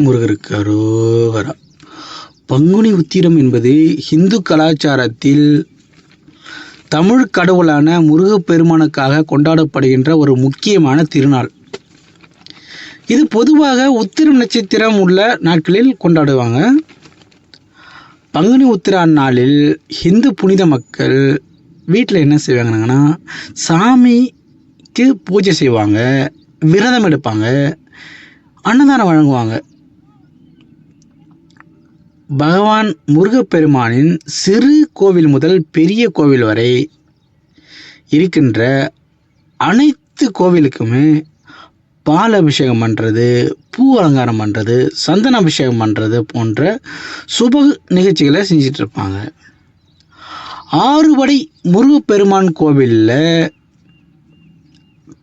முருகருக்கு அரோகரா. பங்குனி உத்திரம் என்பது இந்து கலாச்சாரத்தில் தமிழ் கடவுளான முருகப்பெருமானுக்காக கொண்டாடப்படுகின்ற ஒரு முக்கியமான திருநாள். இது பொதுவாக உத்திரம் நட்சத்திரம் உள்ள நாட்களில் கொண்டாடுவாங்க. பங்குனி உத்திரா நாளில் இந்து புனித மக்கள் வீட்டில் என்ன செய்வாங்கன்னா சாமிக்கு பூஜை செய்வாங்க விரதம் எடுப்பாங்க அன்னதானம் வழங்குவாங்க. பகவான் முருகப்பெருமானின் சிறு கோவில் முதல் பெரிய கோவில் வரை இருக்கின்ற அனைத்து கோவிலுக்குமே பால் அபிஷேகம் பண்ணுறது பூ அலங்காரம் பண்ணுறது சந்தன அபிஷேகம் பண்ணுறது போன்ற சுப நிகழ்ச்சிகளை செஞ்சிட்டு இருப்பாங்க. ஆறுபடை முருகப்பெருமான் கோவிலில்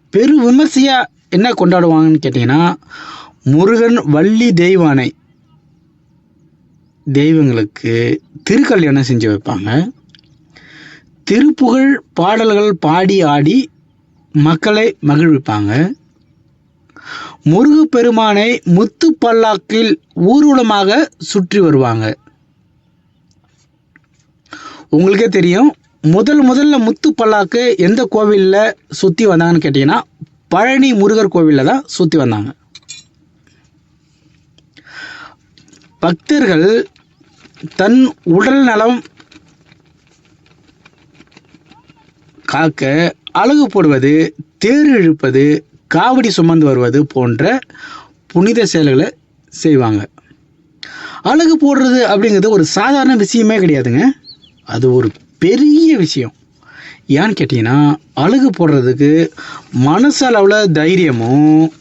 பெரு விமர்சையாக என்ன கொண்டாடுவாங்கன்னு கேட்டிங்கன்னா முருகன் வள்ளி தெய்வானை தெய்வங்களுக்கு திருக்கல்யாணம் செஞ்சு வைப்பாங்க. திருப்புகழ் பாடல்கள் பாடி ஆடி மக்களை மகிழ்விப்பாங்க. முருகப்பெருமானை முத்து பல்லாக்கில் ஊர்வலமாக சுற்றி வருவாங்க. உங்களுக்கே தெரியும் முதல் முதல்ல முத்து பல்லாக்கு எந்த கோவிலில் சுற்றி வந்தாங்கன்னு கேட்டிங்கன்னா பழனி முருகர் கோவிலில் தான் சுற்றி வந்தாங்க. பக்தர்கள் தன் உடல் நலம் காக்க அழகு போடுவது தேர் இழுப்பது காவடி சுமந்து வருவது போன்ற புனித செயல்களை செய்வாங்க. அழகு போடுறது அப்படிங்கிறது ஒரு சாதாரண விஷயமே கிடையாதுங்க. அது ஒரு பெரிய விஷயம். ஏன்னு கேட்டிங்கன்னா அழகு போடுறதுக்கு மனசளவில் தைரியமும்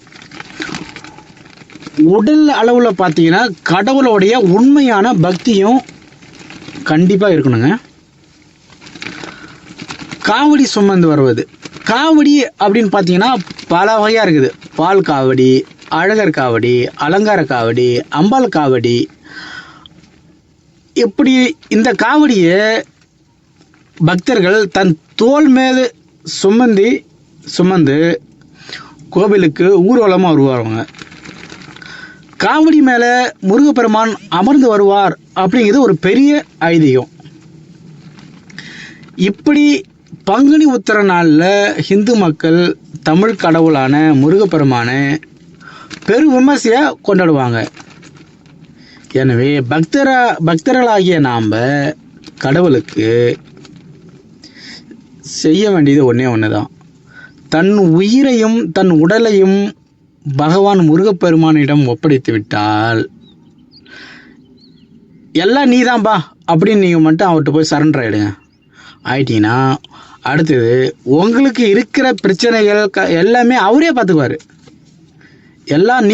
உடல் அளவில் பார்த்தீங்கன்னா கடவுளுடைய உண்மையான பக்தியும் கண்டிப்பாக இருக்கணுங்க. காவடி சுமந்து வருவது. காவடி அப்படின்னு பார்த்தீங்கன்னா பல வகையாக இருக்குது. பால் காவடி அழகர் காவடி அலங்கார காவடி அம்பாள் காவடி. இப்படி இந்த காவடியை பக்தர்கள் தன் தோல் மேல் சுமந்தி சுமந்து கோவிலுக்கு ஊர்வலமாக வருவாங்க. காவடி மேலே முருகப்பெருமான் அமர்ந்து வருவார் அப்படிங்கிறது ஒரு பெரிய ஐதீகம். இப்படி பங்குனி உத்தர நாளில் இந்து மக்கள் தமிழ் கடவுளான முருகப்பெருமானை பெரு விமர்சையாக கொண்டாடுவாங்க. எனவே பக்தரா பக்தர்களாகிய நாம் கடவுளுக்கு செய்ய வேண்டியது ஒன்றே ஒன்று தான் தன் உயிரையும் தன் உடலையும் பகவான் முருகப்பெருமானிடம் ஒப்படைத்து விட்டால் எல்லாம் நீதான்பா அப்படின்னு நீங்கள் மட்டும் அவர்கிட்ட போய் சரண்டர் ஆகிடுங்க ஆயிட்டீங்கன்னா அடுத்தது உங்களுக்கு இருக்கிற பிரச்சனைகள் க எல்லாமே அவரே பார்த்துக்குவார். எல்லாம் நீ